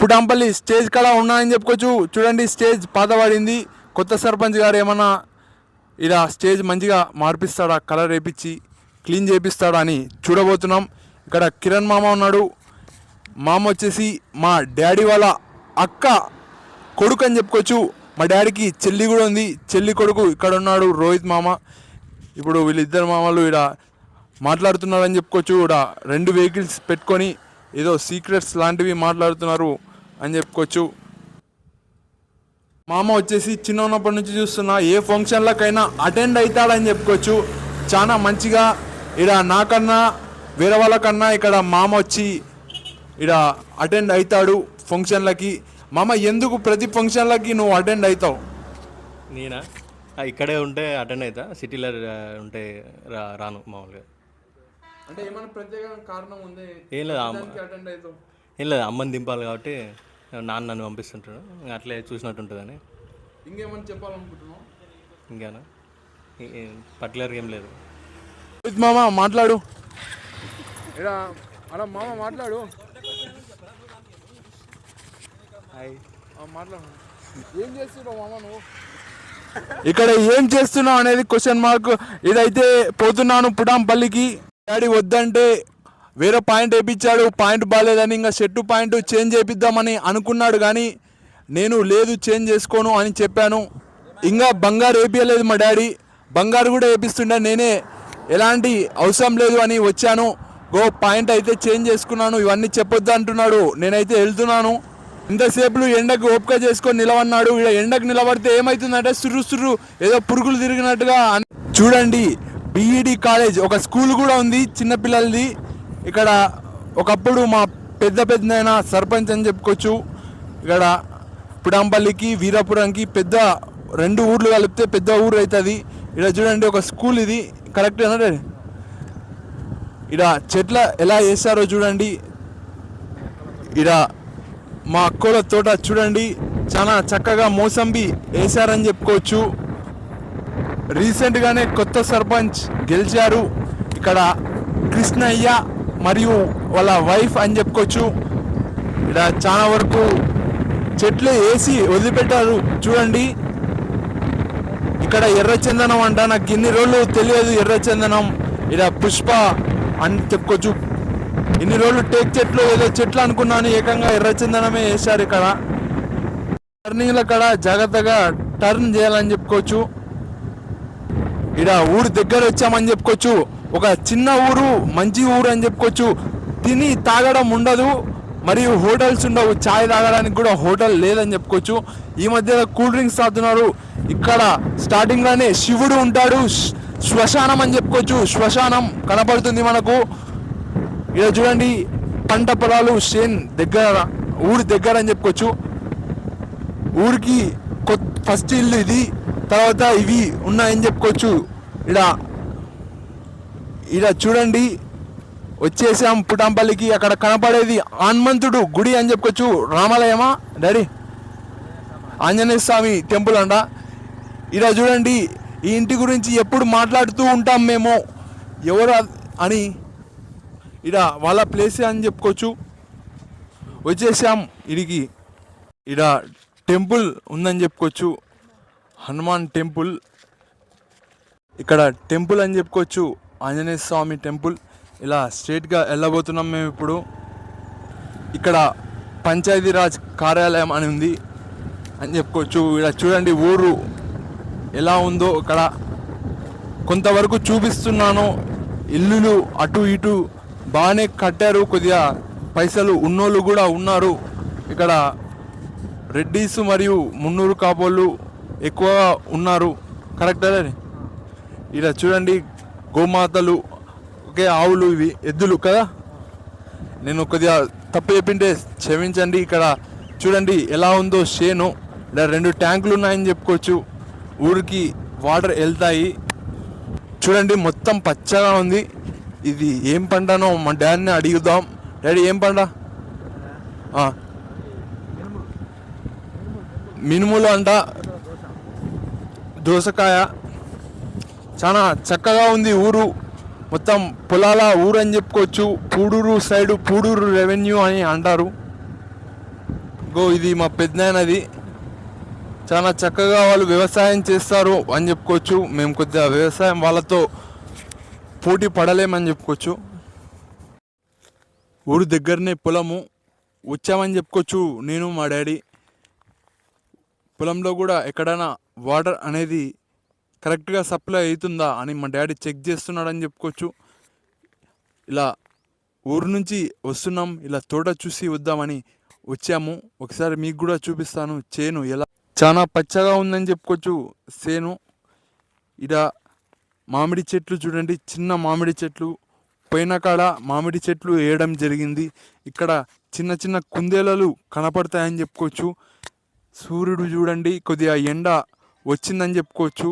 పుటాంపల్లి stage కాడ ఉన్నాయని చెప్పుకోవచ్చు. చూడండి స్టేజ్ పాతబడింది కొత్త సర్పంచ్ గారు ఏమన్నా ఇలా స్టేజ్ మంచిగా మార్పిస్తాడా కలర్ వేపించి క్లీన్ చేపిస్తాడా అని చూడబోతున్నాం. ఇక్కడ కిరణ్ మామ ఉన్నాడు. మామ వచ్చేసి మా డాడీ వాళ్ళ అక్క కొడుకు అని చెప్పుకోవచ్చు. మా డాడీకి చెల్లి కూడా ఉంది. చెల్లి కొడుకు ఇక్కడ ఉన్నాడు రోహిత్ మామ. ఇప్పుడు వీళ్ళిద్దరు మామలు ఇక్కడ మాట్లాడుతున్నారని చెప్పుకోవచ్చు. ఇక్కడ రెండు వెహికల్స్ పెట్టుకొని ఏదో సీక్రెట్స్ లాంటివి మాట్లాడుతున్నారు అని చెప్పుకోవచ్చు. మామ వచ్చేసి చిన్న ఉన్నప్పటి నుంచి చూస్తున్న ఏ ఫంక్షన్లకైనా అటెండ్ అవుతాడని చెప్పుకోవచ్చు. చాలా మంచిగా ఇక్కడ నాకన్నా వేరే వాళ్ళకన్నా ఇక్కడ మామ వచ్చి ఇక్కడ అటెండ్ అవుతాడు ఫంక్షన్లకి మామ ఎందుకు ప్రతి ఫంక్షన్లకి నువ్వు అటెండ్ అవుతావు నేనా? ఇక్కడే ఉంటే అటెండ్ అవుతా సిటీలో ఉంటే రా రాను మామూలుగా. అంటే ఏమైనా ప్రత్యేక కారణం ఉంది? ఏం లేదు అమ్మ. అటెండ్ అవుతావు ఏం లేదు అమ్మని దింపాలి కాబట్టి నాన్న నన్ను పంపిస్తుంటాడు. అట్లే చూసినట్టు ఉంటుందని. ఇంకేమైనా చెప్పాలనుకుంటున్నావు? ఇంకానా? పర్టికులర్గా ఏం లేదు. మామ మాట్లాడు. ఇక్కడ అలా మామ మాట్లాడు. ఆ, మాట్లాడు. ఏం చేస్తున్నావు మామ నువ్వు? ఇక్కడ ఏం చేస్తున్నావు అనేది క్వశ్చన్ మార్క్ ఇదైతే పోతున్నాను పుటాంపల్లికి డాడీ వద్దంటే వేరే పాయింట్ వేయించాడు పాయింట్ బాగాలేదని ఇంకా షర్టు పాయింట్ చేంజ్ చేపిద్దామని అనుకున్నాడు కానీ నేను లేదు చేంజ్ చేసుకోను అని చెప్పాను. ఇంకా బంగారు వేపించలేదు మా డాడీ. బంగారు కూడా వేపిస్తుండే నేనే ఎలాంటి అవసరం లేదు అని వచ్చాను. గో పాయింట్ అయితే చేంజ్ చేసుకున్నాను ఇవన్నీ చెప్పొద్దు అంటున్నాడు. నేనైతే వెళ్తున్నాను. ఇంతసేపు ఎండకు ఓపిక చేసుకొని నిలవన్నాడు ఇలా ఎండకు నిలబడితే ఏమవుతుందంటే సుర్రు సుర్రు ఏదో పురుగులు తిరిగినట్టుగా అని- చూడండి బీఈడి కాలేజ్ ఒక స్కూల్ కూడా ఉంది చిన్నపిల్లలది ఇక్కడ ఒకప్పుడు మా పెద్ద పెద్ద సర్పంచ్ అని చెప్పుకోవచ్చు. ఇక్కడ పుడంపల్లికి వీరాపురంకి పెద్ద రెండు ఊర్లు కలిపితే పెద్ద ఊరు అవుతుంది ఇక్కడ చూడండి ఒక స్కూల్ ఇది. కరెక్ట్ అంటే ఇక్కడ చెట్ల ఎలా వేస్తారో చూడండి. ఇక్కడ మా అక్కల తోట చూడండి. చాలా చక్కగా మోసంబి వేశారని చెప్పుకోవచ్చు. రీసెంట్గానే కొత్త సర్పంచ్ గెలిచారు. ఇక్కడ కృష్ణయ్య మరియు వాళ్ళ వైఫ్ అని చెప్పుకోవచ్చు. ఇక్కడ చాలా వరకు చెట్లు వేసి వదిలిపెట్టారు. చూడండి. ఇక్కడ ఎర్రచందనం అంట. నాకు ఇన్ని రోజులు తెలియదు ఎర్రచందనం. ఇక్కడ పుష్ప అని చెప్పుకోవచ్చు. ఇన్ని రోజులు టేక్ చెట్లు ఏదో చెట్లు అనుకున్నాను. ఏకంగా ఎర్రచందనమే వేశారు ఇక్కడ. టర్నింగ్ల కాడ జాగ్రత్తగా టర్న్ చేయాలని చెప్పుకోవచ్చు. ఇక్కడ ఊరు దగ్గర వచ్చామని చెప్పుకోవచ్చు. ఒక చిన్న ఊరు మంచి ఊరు అని చెప్పుకోవచ్చు. తిని తాగడం ఉండదు. మరియు హోటల్స్ ఉండవు. చాయ్ తాగడానికి కూడా హోటల్ లేదని చెప్పుకోవచ్చు. ఈ మధ్య కూల్ డ్రింక్స్ తాగుతున్నారు. ఇక్కడ స్టార్టింగ్లోనే శివుడు ఉంటాడు. శ్మశానం అని చెప్పుకోవచ్చు. శ్మశానం కనపడుతుంది మనకు. ఇక్కడ చూడండి పంట పొలాలు షేన్ దగ్గర ఊరి దగ్గర అని చెప్పుకోవచ్చు. ఊరికి కొత్త ఫస్ట్ ఇల్లు ఇది. తర్వాత ఇవి ఉన్నాయని చెప్పుకోవచ్చు. ఇడ ఇడ చూడండి. వచ్చేసాం పుటాంపల్లికి అక్కడ కనపడేది హనుమంతుడు గుడి అని చెప్పుకోవచ్చు. రామాలయమా? డాడీ? ఆంజనేయ స్వామి టెంపుల్ అంట. ఇలా చూడండి. ఈ ఇంటి గురించి ఎప్పుడు మాట్లాడుతూ ఉంటాం మేము? ఎవరు అని. ఇడ వాళ్ళ ప్లేసే అని చెప్పుకోవచ్చు. వచ్చేసాం. ఇడికి. ఇడ టెంపుల్ ఉందని చెప్పుకోవచ్చు. హనుమాన్ టెంపుల్. ఇక్కడ టెంపుల్ అని చెప్పుకోవచ్చు. ఆంజనేయ స్వామి టెంపుల్. ఇలా స్ట్రేట్గా వెళ్ళబోతున్నాం మేము ఇప్పుడు. ఇక్కడ పంచాయతీరాజ్ కార్యాలయం అని ఉంది అని చెప్పుకోవచ్చు. ఇక్కడ చూడండి ఊరు ఎలా ఉందో ఇక్కడ కొంతవరకు చూపిస్తున్నాను. ఇల్లులు అటు ఇటు బాగానే కట్టారు. కొద్దిగా పైసలు ఉన్నోళ్ళు కూడా ఉన్నారు. ఇక్కడ రెడ్డీస్ మరియు మున్నూరు కాపోళ్ళు ఎక్కువగా ఉన్నారు. కరెక్టే ఇలా చూడండి గోమాతలు ఒకే ఆవులు ఇవి ఎద్దులు కదా? నేను కొద్దిగా తప్పు చెప్పింటే క్షమించండి. ఇక్కడ చూడండి ఎలా ఉందో షేను ఇక్కడ రెండు ట్యాంకులు ఉన్నాయని చెప్పుకోవచ్చు. ఊరికి వాటర్ వెళ్తాయి. చూడండి మొత్తం పచ్చగా ఉంది. ఇది ఏం పంటనో మా డాడీని అడుగుదాం. డాడీ ఏం పంట? మినుములు అంట. దోసకాయ. చాలా చక్కగా ఉంది ఊరు. మొత్తం పొలాల ఊరు అని చెప్పుకోవచ్చు. పూడూరు సైడు పూడూరు రెవెన్యూ అని అంటారు. గో ఇది మా పెద్దనది చాలా చక్కగా వాళ్ళు వ్యవసాయం చేస్తారు అని చెప్పుకోవచ్చు. మేము కొద్దిగా వ్యవసాయం వాళ్ళతో పోటీ పడలేమని చెప్పుకోవచ్చు. ఊరు దగ్గరనే పొలము. వచ్చామని చెప్పుకోవచ్చు. నేను మా డాడీ. పొలంలో కూడా ఎక్కడైనా వాటర్ అనేది కరెక్ట్గా సప్లై అవుతుందా అని మా డాడీ చెక్ చేస్తున్నాడని చెప్పుకోవచ్చు. ఇలా ఊరు నుంచి వస్తున్నాం ఇలా తోట చూసి వద్దామని వచ్చాము. ఒకసారి మీకు కూడా చూపిస్తాను చేను ఎలా చాలా పచ్చగా ఉందని చెప్పుకోవచ్చు. చేను ఇడ మామిడి చెట్లు చూడండి చిన్న మామిడి చెట్లు. పైన కాడ మామిడి చెట్లు వేయడం జరిగింది. ఇక్కడ చిన్న చిన్న కుందేలలు కనపడతాయని చెప్పుకోవచ్చు. సూర్యుడు చూడండి కొద్దిగా ఎండ వచ్చిందని చెప్పుకోవచ్చు.